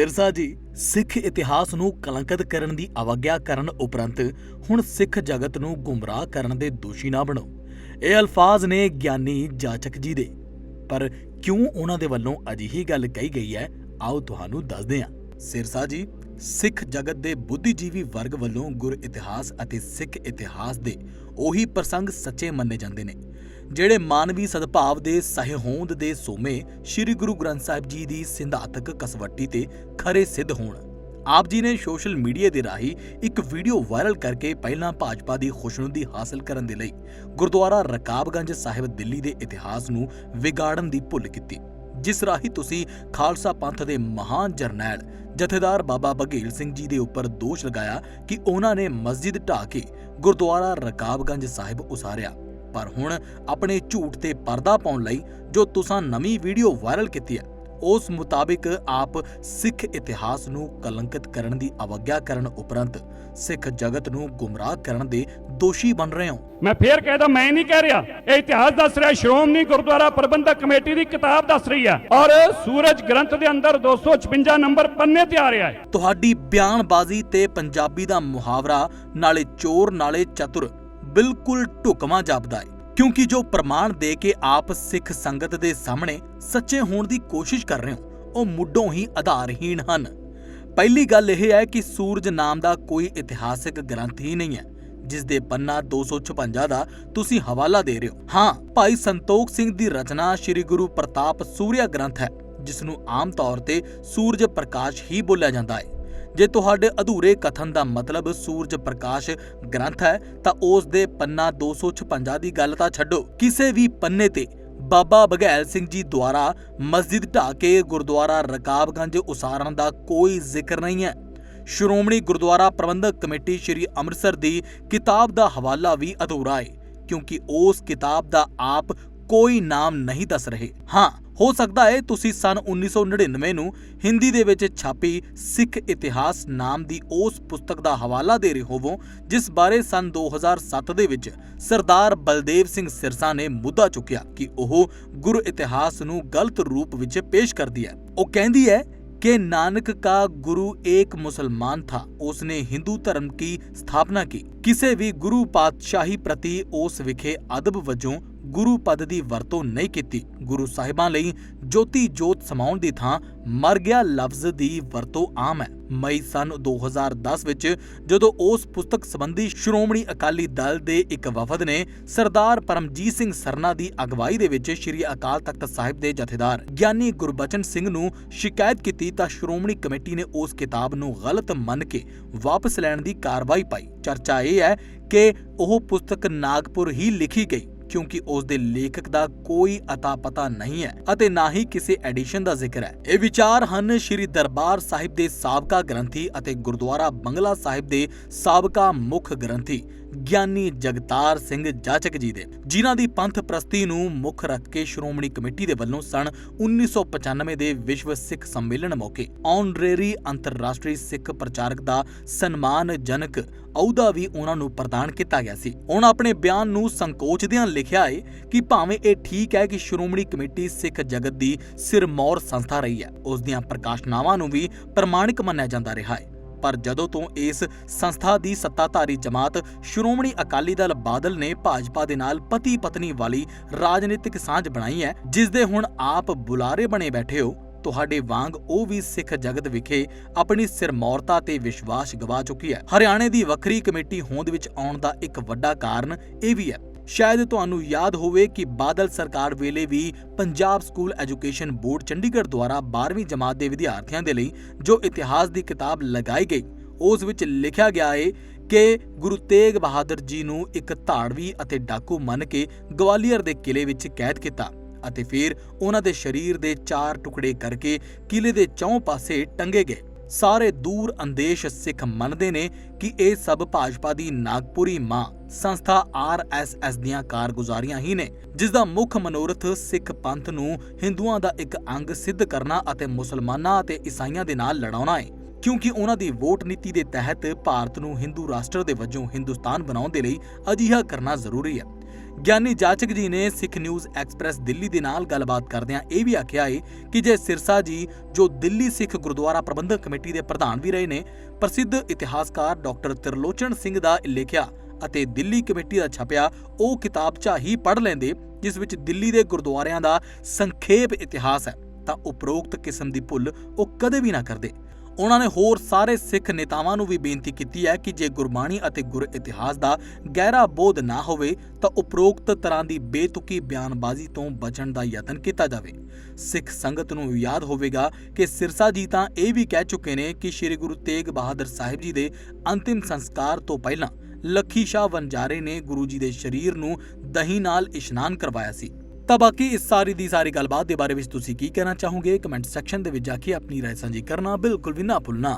ਸਿਰਸਾ ਜੀ ਸਿੱਖ ਇਤਿਹਾਸ ਨੂੰ ਕਲੰਕਿਤ ਕਰਨ ਦੀ ਅਵਗਿਆ ਕਰਨ ਉਪਰੰਤ ਹੁਣ ਸਿੱਖ ਜਗਤ ਨੂੰ ਗੁੰਮਰਾਹ ਕਰਨ ਦੇ ਦੋਸ਼ੀ ਨਾ ਬਣੋ। ਇਹ ਅਲਫਾਜ਼ ਨੇ ਗਿਆਨੀ ਜਾਚਕ ਜੀ ਦੇ। ਪਰ ਕਿਉਂ ਉਹਨਾਂ ਦੇ ਵੱਲੋਂ ਅਜਿਹੀ ਗੱਲ ਕਹੀ ਗਈ ਹੈ, ਆਓ ਤੁਹਾਨੂੰ ਦੱਸਦੇ ਹਾਂ। ਸਿਰਸਾ ਜੀ ਸਿੱਖ ਜਗਤ ਦੇ ਬੁੱਧੀਜੀਵੀ ਵਰਗ ਵੱਲੋਂ ਗੁਰ ਇਤਿਹਾਸ ਅਤੇ ਸਿੱਖ ਇਤਿਹਾਸ ਦੇ ਉਹੀ ਪ੍ਰਸੰਗ ਸੱਚੇ ਮੰਨੇ ਜਾਂਦੇ ਨੇ। ਜਿਹੜੇ ਮਾਨਵੀ ਸਦਭਾਵ ਦੇ ਸਹਿਹੋਂਦ ਦੇ ਸੋਮੇ ਸ੍ਰੀ ਗੁਰੂ ਗ੍ਰੰਥ ਸਾਹਿਬ ਜੀ ਦੀ ਸਿੰਧਾਤਕ ਕਸਵੱਟੀ ਤੇ ਖਰੇ ਸਿੱਧ ਹੋਣ। ਆਪ ਜੀ ਨੇ ਸੋਸ਼ਲ ਮੀਡੀਆ ਦੇ ਰਾਹੀਂ ਇੱਕ ਵੀਡੀਓ ਵਾਇਰਲ ਕਰਕੇ ਪਹਿਲਾਂ ਭਾਜਪਾ ਦੀ ਖੁਸ਼ਨੁਦੀ ਹਾਸਲ ਕਰਨ ਦੇ ਲਈ ਗੁਰਦੁਆਰਾ ਰਕਾਬਗੰਜ ਸਾਹਿਬ ਦਿੱਲੀ ਦੇ ਇਤਿਹਾਸ ਨੂੰ ਵਿਗਾੜਨ ਦੀ ਭੁੱਲ ਕੀਤੀ। ਜਿਸ ਰਾਹੀਂ ਤੁਸੀਂ ਖਾਲਸਾ ਪੰਥ ਦੇ ਮਹਾਨ ਜਰਨੈਲ ਜਥੇਦਾਰ ਬਾਬਾ ਬਘੇਲ ਸਿੰਘ ਜੀ ਦੇ ਉੱਪਰ ਦੋਸ਼ ਲਗਾਇਆ ਕਿ ਉਹਨਾਂ ਨੇ ਮਸਜਿਦ ਢਾਹ ਕੇ ਗੁਰਦੁਆਰਾ ਰਕਾਬਗੰਜ ਸਾਹਿਬ ਉਸਾਰਿਆ। ਪਰ ਹੁਣ ਆਪਣੇ ਝੂਠ ਤੇ ਪਰਦਾ ਪਾਉਣ ਲਈ ਜੋ ਤੁਸੀਂ ਨਵੀਂ ਵੀਡੀਓ ਵਾਇਰਲ ਕੀਤੀ ਹੈ ਉਸ ਮੁਤਾਬਿਕ ਆਪ ਸਿੱਖ ਇਤਿਹਾਸ ਨੂੰ ਕਲੰਕਿਤ ਕਰਨ ਦੀ ਅਵਗਿਆ ਕਰਨ ਉਪਰੰਤ ਸਿੱਖ ਜਗਤ ਨੂੰ ਗੁੰਮਰਾਹ ਕਰਨ ਦੇ ਦੋਸ਼ੀ ਬਣ ਰਹੇ ਹੋ। ਮੈਂ ਫੇਰ ਕਹਿਦਾ ਮੈਂ ਨਹੀਂ ਕਹਿ ਰਿਹਾ ਇਹ ਇਤਿਹਾਸ ਦੱਸ ਰਿਹਾ ਸ਼੍ਰੋਮਣੀ ਗੁਰਦੁਆਰਾ ਪ੍ਰਬੰਧਕ ਕਮੇਟੀ ਦੀ ਕਿਤਾਬ ਦੱਸ ਰਹੀ ਹੈ ਔਰ ਸੂਰਜ ਗ੍ਰੰਥ ਦੇ ਅੰਦਰ 256 ਨੰਬਰ ਪੰਨੇ ਤੇ ਆ ਰਿਹਾ ਹੈ। ਤੁਹਾਡੀ ਬਿਆਨਬਾਜ਼ੀ ਤੇ ਪੰਜਾਬੀ ਦਾ ਮੁਹਾਵਰਾ ਨਾਲੇ ਚੋਰ ਨਾਲੇ ਚਤੁਰ ਬਿਲਕੁਲ ਢੁਕਵਾਂ ਜਾਪਦਾ ਹੈ ਕਿਉਂਕਿ ਜੋ ਪ੍ਰਮਾਣ ਦੇ ਕੇ ਆਪ ਸਿੱਖ ਸੰਗਤ ਦੇ ਸਾਹਮਣੇ ਸੱਚੇ ਹੋਣ ਦੀ ਕੋਸ਼ਿਸ਼ ਕਰ ਰਹੇ ਹੋ, ਉਹ ਮੁੱਢੋਂ ਹੀ ਆਧਾਰਹੀਣ ਹਨ। ਪਹਿਲੀ ਗੱਲ ਇਹ ਹੈ ਕਿ ਸੂਰਜ ਨਾਮ ਦਾ ਕੋਈ ਇਤਿਹਾਸਿਕ ਗ੍ਰੰਥ ਹੀ ਨਹੀਂ ਹੈ ਜਿਸ ਦੇ ਪੰਨਾ 256 ਦਾ ਤੁਸੀਂ ਹਵਾਲਾ ਦੇ ਰਹੇ ਹੋ। ਹਾਂ, ਭਾਈ ਸੰਤੋਖ ਸਿੰਘ ਦੀ ਰਚਨਾ ਸ੍ਰੀ ਗੁਰੂ ਪ੍ਰਤਾਪ ਸੂਰਿਆ ਗ੍ਰੰਥ ਹੈ ਜਿਸ ਨੂੰ ਆਮ ਤੌਰ ਤੇ ਸੂਰਜ ਪ੍ਰਕਾਸ਼ ਹੀ ਬੋਲਿਆ ਜਾਂਦਾ ਹੈ। ਜੇ ਤੁਹਾਡੇ ਅਧੂਰੇ ਕਥਨ ਦਾ ਮਤਲਬ ਸੂਰਜ ਪ੍ਰਕਾਸ਼ ਗ੍ਰੰਥ ਹੈ, ਤਾਂ ਉਸ ਦੇ ਪੰਨਾ 256 ਦੀ ਗੱਲ ਤਾਂ ਛੱਡੋ। ਕਿਸੇ ਵੀ ਪੰਨੇ ਤੇ ਬਾਬਾ ਬਘੈਲ ਸਿੰਘ ਜੀ ਦੁਆਰਾ ਮਸਜਿਦ ਢਾਹ ਕੇ ਗੁਰਦੁਆਰਾ ਰਕਾਬਗੰਜ ਉਸਾਰਨ ਦਾ ਕੋਈ ਜ਼ਿਕਰ ਨਹੀਂ ਹੈ। ਸ਼੍ਰੋਮਣੀ ਗੁਰਦੁਆਰਾ ਪ੍ਰਬੰਧਕ ਕਮੇਟੀ ਸ੍ਰੀ ਅੰਮ੍ਰਿਤਸਰ ਦੀ ਕਿਤਾਬ ਦਾ ਹਵਾਲਾ ਵੀ ਅਧੂਰਾ ਹੈ, ਕਿਉਂਕਿ ਉਸ ਕਿਤਾਬ ਦਾ ਆਪ ਕੋਈ ਨਾਮ ਨਹੀਂ ਦੱਸ ਰਹੇ ਹਾਂ ਹੋ ਸਕਦਾ ਹੈ ਤੁਸੀਂ ਸਨ 1999 ਨੂੰ ਹਿੰਦੀ ਦੇ ਵਿੱਚ ਛਾਪੀ ਸਿੱਖ ਇਤਿਹਾਸ ਨਾਮ ਦੀ ਉਸ ਪੁਸਤਕ ਦਾ ਹਵਾਲਾ ਦੇ ਰਹੇ ਹੋਵੋ ਜਿਸ ਬਾਰੇ ਸਨ 2007 ਦੇ ਵਿੱਚ ਸਰਦਾਰ ਬਲਦੇਵ ਸਿੰਘ ਸਿਰਸਾ ਨੇ ਮੁੱਦਾ ਚੁੱਕਿਆ ਕਿ ਉਹ ਗੁਰੂ ਇਤਿਹਾਸ ਨੂੰ ਗਲਤ ਰੂਪ ਵਿੱਚ ਪੇਸ਼ ਕਰਦੀ ਹੈ ਉਹ ਕਹਿੰਦੀ ਹੈ कि नानक का गुरु एक मुसलमान था उसने हिंदू धर्म की स्थापना की ਕਿਸੇ ਵੀ ਗੁਰੂ ਪਾਤਸ਼ਾਹੀ ਪ੍ਰਤੀ ਉਸ ਵਿਖੇ ਅਦਬ ਵਜੋਂ ਗੁਰੂ ਪਦ ਦੀ ਵਰਤੋਂ ਨਹੀਂ ਕੀਤੀ। ਗੁਰੂ ਸਾਹਿਬਾਂ ਲਈ ਜੋਤੀ ਜੋਤ ਸਮਾਉਣ ਦੀ ਥਾਂ ਮਰ ਗਿਆ ਲਫ਼ਜ਼ ਦੀ ਵਰਤੋਂ ਆਮ ਹੈ। ਮਈ ਸਨ 2010 ਵਿੱਚ ਜਦੋਂ ਉਸ ਪੁਸਤਕ ਸੰਬੰਧੀ ਸ਼੍ਰੋਮਣੀ ਅਕਾਲੀ ਦਲ ਦੇ ਇੱਕ ਵਫਦ ਨੇ ਸਰਦਾਰ ਪਰਮਜੀਤ ਸਿੰਘ ਸਰਨਾ ਦੀ ਅਗਵਾਈ ਦੇ ਵਿੱਚ ਸ੍ਰੀ ਅਕਾਲ ਤਖਤ ਸਾਹਿਬ ਦੇ ਜਥੇਦਾਰ ਗਿਆਨੀ ਗੁਰਬਚਨ ਸਿੰਘ ਨੂੰ ਸ਼ਿਕਾਇਤ ਕੀਤੀ ਤਾਂ ਸ਼੍ਰੋਮਣੀ ਕਮੇਟੀ ਨੇ ਉਸ ਕਿਤਾਬ ਨੂੰ ਗਲਤ ਮੰਨ ਕੇ ਵਾਪਸ ਲੈਣ ਦੀ ਕਾਰਵਾਈ ਪਾਈ। ਚਰਚਾ ਇਹ ਹੈ ਕਿ ਉਹ ਪੁਸਤਕ ਨਾਗਪੁਰ ਹੀ ਲਿਖੀ ਗਈ। ਕਿਉਂਕਿ ਉਸ ਦੇ ਲੇਖਕ ਦਾ ਕੋਈ ਅਤਾ ਪਤਾ ਨਹੀਂ ਹੈ ਅਤੇ ਨਾ ਹੀ ਕਿਸੇ ਐਡੀਸ਼ਨ ਦਾ ਜ਼ਿਕਰ ਹੈ। ਇਹ ਵਿਚਾਰ ਹਨ ਸ੍ਰੀ ਦਰਬਾਰ ਸਾਹਿਬ ਦੇ ਸਾਬਕਾ ਗ੍ਰੰਥੀ ਅਤੇ ਗੁਰਦੁਆਰਾ ਬੰਗਲਾ ਸਾਹਿਬ ਦੇ ਸਾਬਕਾ ਮੁੱਖ ਗ੍ਰੰਥੀ ਗਿਆਨੀ ਜਗਤਾਰ ਸਿੰਘ ਜਾਚਕ ਜੀ ਦੇ। ਜਿਨ੍ਹਾਂ ਦੀ ਪੰਥ ਪ੍ਰਸਤੀ ਨੂੰ ਮੁੱਖ ਰੱਖ ਕੇ ਸ਼੍ਰੋਮਣੀ ਕਮੇਟੀ ਦੇ ਵੱਲੋਂ ਸਨ 1995 ਦੇ ਵਿਸ਼ਵ ਸਿੱਖ ਸੰਮੇਲਨ ਮੌਕੇ ਆਨਰੇਰੀ ਅੰਤਰਰਾਸ਼ਟਰੀ ਸਿੱਖ ਪ੍ਰਚਾਰਕ ਦਾ ਸਨਮਾਨਜਨਕ ਅਹੁਦਾ ਵੀ ਉਹਨਾਂ ਨੂੰ ਪ੍ਰਦਾਨ ਕੀਤਾ ਗਿਆ ਸੀ। ਉਹਨਾਂ ਆਪਣੇ ਬਿਆਨ ਨੂੰ ਸੰਕੋਚਦਿਆਂ ਲਿਖਿਆ ਏ ਕਿ ਭਾਵੇਂ ਇਹ ਠੀਕ ਹੈ ਕਿ ਸ਼੍ਰੋਮਣੀ ਕਮੇਟੀ ਸਿੱਖ ਜਗਤ ਦੀ ਸਿਰਮੌਰ ਸੰਸਥਾ ਰਹੀ ਹੈ, ਉਸ ਦੀਆਂ ਪ੍ਰਕਾਸ਼ਨਾਵਾਂ ਨੂੰ ਵੀ ਪ੍ਰਮਾਣਿਕ ਮੰਨਿਆ ਜਾਂਦਾ ਰਿਹਾ ਹੈ। ਪਰ ਜਦੋਂ ਤੋਂ ਇਸ ਸੰਸਥਾ ਦੀ ਸੱਤਾਧਾਰੀ ਜਮਾਤ ਸ਼੍ਰੋਮਣੀ ਅਕਾਲੀ ਦਲ ਬਾਦਲ ਨੇ ਭਾਜਪਾ ਦੇ ਨਾਲ ਪਤੀ ਪਤਨੀ ਵਾਲੀ ਰਾਜਨੀਤਿਕ ਸਾਂਝ ਬਣਾਈ ਹੈ, ਜਿਸ ਦੇ ਹੁਣ ਆਪ ਬੁਲਾਰੇ ਬਣੇ ਬੈਠੇ ਹੋ, ਤੁਹਾਡੇ ਵਾਂਗ ਉਹ ਵੀ ਸਿੱਖ ਜਗਤ ਵਿਖੇ ਆਪਣੀ ਸਿਰਮੌਰਤਾ ਤੇ ਵਿਸ਼ਵਾਸ ਗਵਾ ਚੁੱਕੀ ਹੈ। ਹਰਿਆਣੇ ਦੀ ਵੱਖਰੀ ਕਮੇਟੀ ਹੋਂਦ ਵਿੱਚ ਆਉਣ ਦਾ ਇੱਕ ਵੱਡਾ ਕਾਰਨ ਇਹ ਵੀ ਹੈ। ਸ਼ਾਇਦ ਤੁਹਾਨੂੰ ਯਾਦ ਹੋਵੇ ਕਿ ਬਾਦਲ ਸਰਕਾਰ ਵੇਲੇ ਵੀ Punjab school education board Chandigarh ਦੁਆਰਾ 12ਵੀਂ ਜਮਾਤ ਦੇ ਵਿਦਿਆਰਥੀਆਂ ਦੇ ਲਈ ਜੋ ਇਤਿਹਾਸ ਦੀ ਕਿਤਾਬ ਲਗਾਈ ਗਈ, ਉਸ ਵਿੱਚ ਲਿਖਿਆ ਗਿਆ ਹੈ ਕਿ ਗੁਰੂ ਤੇਗ ਬਹਾਦਰ ਜੀ ਨੂੰ ਇੱਕ ਧਾੜਵੀ ਅਤੇ ਡਾਕੂ ਮੰਨ ਕੇ ਗਵਾਲੀਅਰ ਦੇ ਕਿਲੇ ਵਿੱਚ ਕੈਦ ਕੀਤਾ ਅਤੇ ਫਿਰ ਉਹਨਾਂ ਦੇ ਸਰੀਰ ਦੇ ਚਾਰ ਟੁਕੜੇ ਕਰਕੇ ਕਿਲੇ ਦੇ ਚੌਂ ਪਾਸੇ ਟੰਗੇ ਗਏ। ਸਾਰੇ ਦੂਰ ਅੰਦੇਸ਼ ਸਿੱਖ ਮੰਨਦੇ ਨੇ ਕਿ ਇਹ ਸਭ ਭਾਜਪਾ ਦੀ ਨਾਗਪੁਰੀ ਮਾਂ ਸੰਸਥਾ ਆਰਐਸਐਸ ਦੀਆਂ ਕਾਰਗੁਜ਼ਾਰੀਆਂ ਹੀ ਨੇ, ਜਿਸ ਦਾ ਮੁੱਖ ਮਨੋਰਥ ਸਿੱਖ ਪੰਥ ਨੂੰ ਹਿੰਦੂਆਂ ਦਾ ਇੱਕ ਅੰਗ ਸਿੱਧ ਕਰਨਾ ਅਤੇ ਮੁਸਲਮਾਨਾਂ ਅਤੇ ਈਸਾਈਆਂ ਦੇ ਨਾਲ ਲੜਾਉਣਾ ਹੈ ਕਿਉਂਕਿ ਉਹਨਾਂ ਦੀ ਵੋਟ ਨੀਤੀ ਦੇ ਤਹਿਤ ਭਾਰਤ ਨੂੰ ਹਿੰਦੂ ਰਾਸ਼ਟਰ ਦੇ ਵਜੋਂ ਹਿੰਦੁਸਤਾਨ ਬਣਾਉਣ ਦੇ ਲਈ ਅਜਿਹਾ ਕਰਨਾ ਜ਼ਰੂਰੀ ਹੈ। ਗਿਆਨੀ ਜਾਚਕ ਜੀ ਨੇ ਸਿੱਖ ਨਿਊਜ਼ ਐਕਸਪ੍ਰੈਸ ਦਿੱਲੀ ਦੇ ਨਾਲ ਗੱਲਬਾਤ ਕਰਦਿਆਂ ਇਹ ਵੀ ਆਖਿਆ ਹੈ ਕਿ ਜੇ ਸਿਰਸਾ ਜੀ, ਜੋ ਦਿੱਲੀ ਸਿੱਖ ਗੁਰਦੁਆਰਾ ਪ੍ਰਬੰਧਕ ਕਮੇਟੀ ਦੇ ਪ੍ਰਧਾਨ ਵੀ ਰਹੇ ਨੇ, ਪ੍ਰਸਿੱਧ ਇਤਿਹਾਸਕਾਰ ਡਾਕਟਰ ਤਿਰਲੋਚਨ ਸਿੰਘ ਦਾ ਲਿਖਿਆ ਅਤੇ ਦਿੱਲੀ ਕਮੇਟੀ ਦਾ ਛਪਿਆ, ਉਹ ਕਿਤਾਬਚਾ ਹੀ ਪੜ੍ਹ ਲੈਂਦੇ, ਜਿਸ ਵਿੱਚ ਦਿੱਲੀ ਦੇ ਗੁਰਦੁਆਰਿਆਂ ਦਾ ਸੰਖੇਪ ਇਤਿਹਾਸ ਹੈ, ਤਾਂ ਉਪਰੋਕਤ ਕਿਸਮ ਦੀ ਭੁੱਲ ਉਹ ਕਦੇ ਵੀ ਨਾ ਕਰਦੇ। ਉਹਨਾਂ ਨੇ ਹੋਰ ਸਾਰੇ ਸਿੱਖ ਨੇਤਾਵਾਂ ਨੂੰ ਵੀ ਬੇਨਤੀ ਕੀਤੀ ਹੈ ਕਿ ਜੇ ਗੁਰਬਾਣੀ ਅਤੇ ਗੁਰ ਇਤਿਹਾਸ ਦਾ ਗਹਿਰਾ ਬੋਧ ਨਾ ਹੋਵੇ, ਤਾਂ ਉਪਰੋਕਤ ਤਰ੍ਹਾਂ ਦੀ ਬੇਤੁਕੀ ਬਿਆਨਬਾਜ਼ੀ ਤੋਂ ਬਚਣ ਦਾ ਯਤਨ ਕੀਤਾ ਜਾਵੇ। ਸਿੱਖ ਸੰਗਤ ਨੂੰ ਯਾਦ ਹੋਵੇਗਾ ਕਿ ਸਿਰਸਾ ਜੀ ਤਾਂ ਇਹ ਵੀ ਕਹਿ ਚੁੱਕੇ ਨੇ ਕਿ ਸ੍ਰੀ ਗੁਰੂ ਤੇਗ ਬਹਾਦਰ ਸਾਹਿਬ ਜੀ ਦੇ ਅੰਤਿਮ ਸੰਸਕਾਰ ਤੋਂ ਪਹਿਲਾਂ ਲੱਖੀ ਸ਼ਾਹ ਵਣਜਾਰੇ ਨੇ ਗੁਰੂ ਜੀ ਦੇ ਸਰੀਰ ਨੂੰ ਦਹੀਂ ਨਾਲ ਇਸ਼ਨਾਨ ਕਰਵਾਇਆ ਸੀ। ਤਾਂ ਬਾਕੀ ਇਸ ਸਾਰੀ ਦੀ ਸਾਰੀ ਗੱਲਬਾਤ ਦੇ ਬਾਰੇ ਵਿੱਚ ਤੁਸੀਂ ਕੀ ਕਹਿਣਾ ਚਾਹੋਗੇ ਕਮੈਂਟ ਸੈਕਸ਼ਨ ਦੇ ਵਿੱਚ ਜਾ ਕੇ ਆਪਣੀ رائے ਸਾਂਝੀ ਕਰਨਾ ਬਿਲਕੁਲ ਵੀ ਨਾ ਭੁੱਲਣਾ